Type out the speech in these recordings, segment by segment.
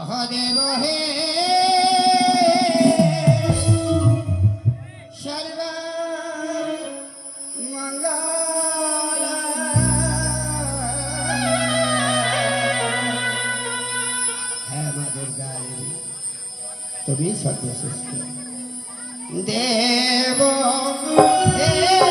অহদেব হে হ্যাঁ তুমি সর্বশ্রেষ্ঠ। দেব আয়না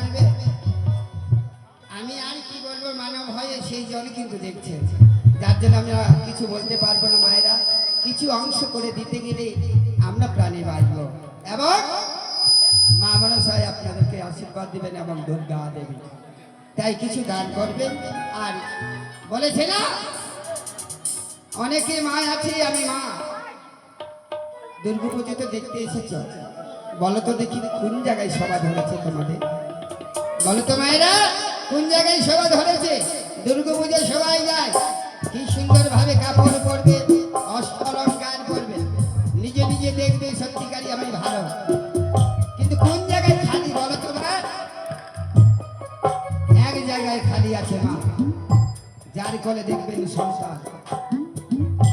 করবে আমি আর কি বলব, মানব হয়ে সেই জন কিন্তু দেখছে। যার জন্য আমরা কিছু বলতে পারব না মায়েরা। কিছু অংশ করে দিতে গেলে আমরা প্রাণে বাঁচবো। এবং মা মনসায় আপনাদেরকে আশীর্বাদ দিবেন এবং দুর্গা দেবী। তাই কিছু দান করবেন। আর বলেছে না অনেকে মা আছে, আমি মা। দুর্গা পুজো তো দেখতে এসেছ। বলো তো দেখি কোন জায়গায় সভা ধরেছে তোমাদের? বলো তো মায়েরা, কোন জায়গায় সভা ধরেছে? দুর্গা পুজোয় সবাই যায়। কি সুন্দর ভাবে কাপড় পরবে, অষ্টলঙ্কার পরবে। নিজে নিজে দেখবে সত্যিকারই আমি ভালো। কিন্তু কোন জায়গায় খালি, বলো এক জায়গায় খালি আছে মা। যার কোলে দেখবেন সংসার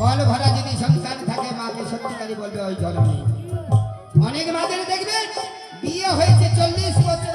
কল ভরা যদি সংসার থাকে, মাকে সত্যিকারই বলবে, ওই অনেক মাদের দেখবেন, বিয়ে হয়েছে চল্লিশ বছর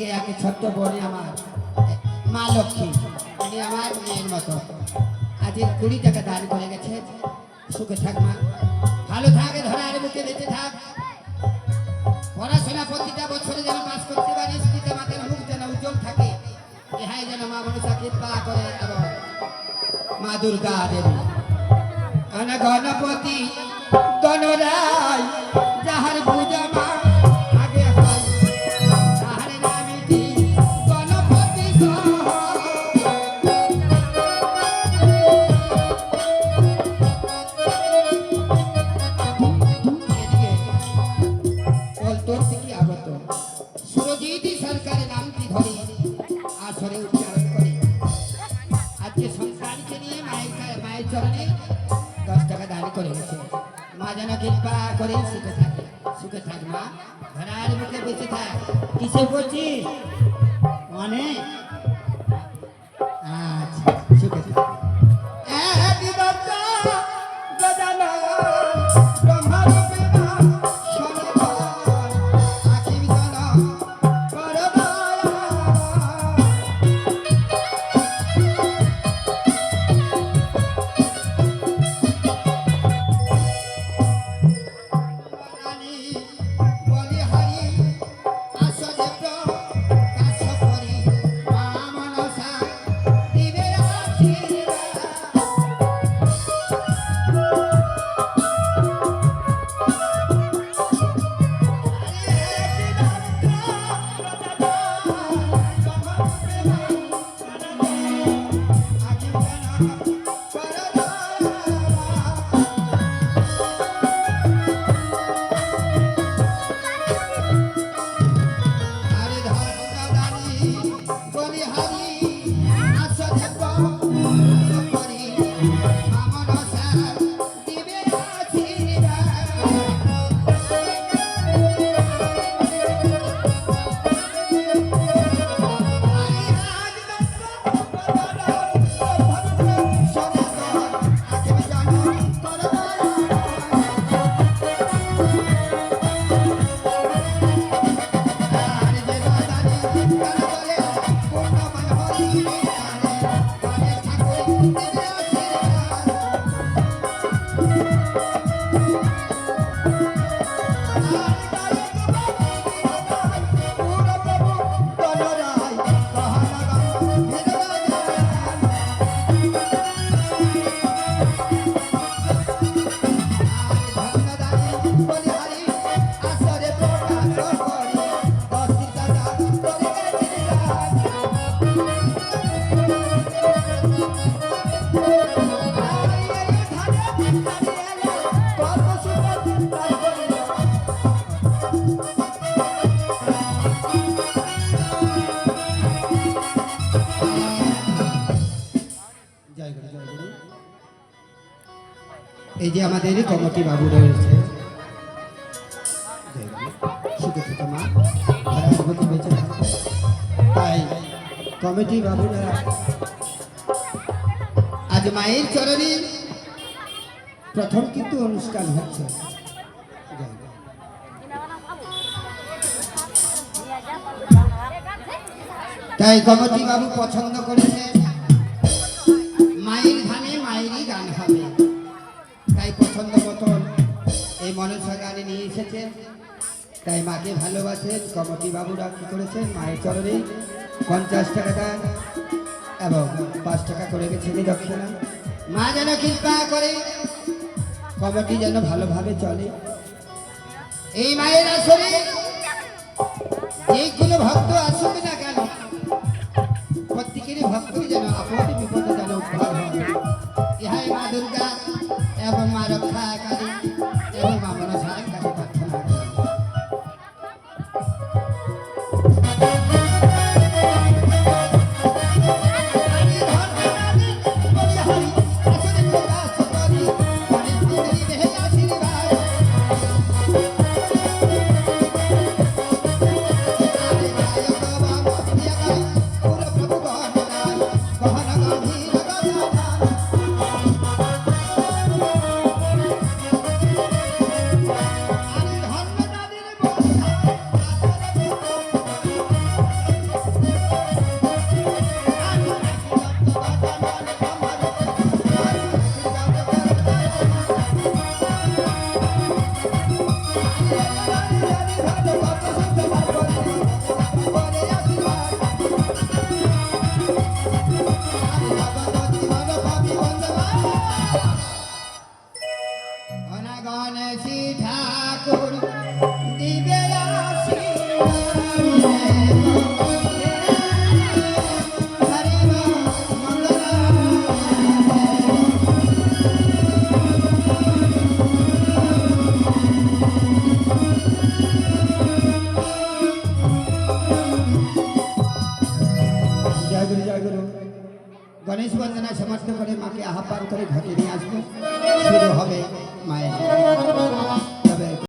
এদিকে একে ছোট্ট বোনে আমার মা লক্ষ্মী, উনি আমার মেয়ের মতো। আজ এই কুড়ি টাকা দান করে গেছে। সুখে থাক মা। ভালো থাকে ধরার বুকে বেঁচে থাক। পড়াশোনা প্রতিটা বছরে যেন পাস করতে পারিস পিতা মাতার মুখ যেন উজ্জ্বল থাকে। ইহাই যেন মা মনসা কৃপা করে এবং মা দুর্গা দেবী। গণপতি, গণরায়, যাহার সুখে থাকবা। মা ঘোড়ার মুখে বেঁচে থাক। কিসে করছিস অনেক এই যে আমাদের কমিটি বাবু রয়েছে। তাই কমিটি বাবুরা আজ মায়ের চরণে প্রথম কিন্তু অনুষ্ঠান হচ্ছে। তাই কমিটি বাবু পছন্দ করেছে তাই পছন্দ মতন এই মনসা গানে নিয়ে এসেছে তাই মাকে ভালোবাসেন। কমিটি বাবুরা কি করেছেন? মায়ের চরণে পঞ্চাশ টাকা দান এবং পাঁচ টাকা করে গেছে দক্ষিণা। মা যেন কৃপা করে কমিটি যেন ভালোভাবে চলে। এই মায়ের আসরে যেগুলো ভক্ত আসুক না কেন, প্রত্যেকেরই ভক্তই যেন আপদে বিপদে যেন উদ্ধার হয়। ইহাই মা দুর্গা। এবং মা রক্ষাকারী এবং সমর্থ করে মাকে আহ্বান করে ঘরে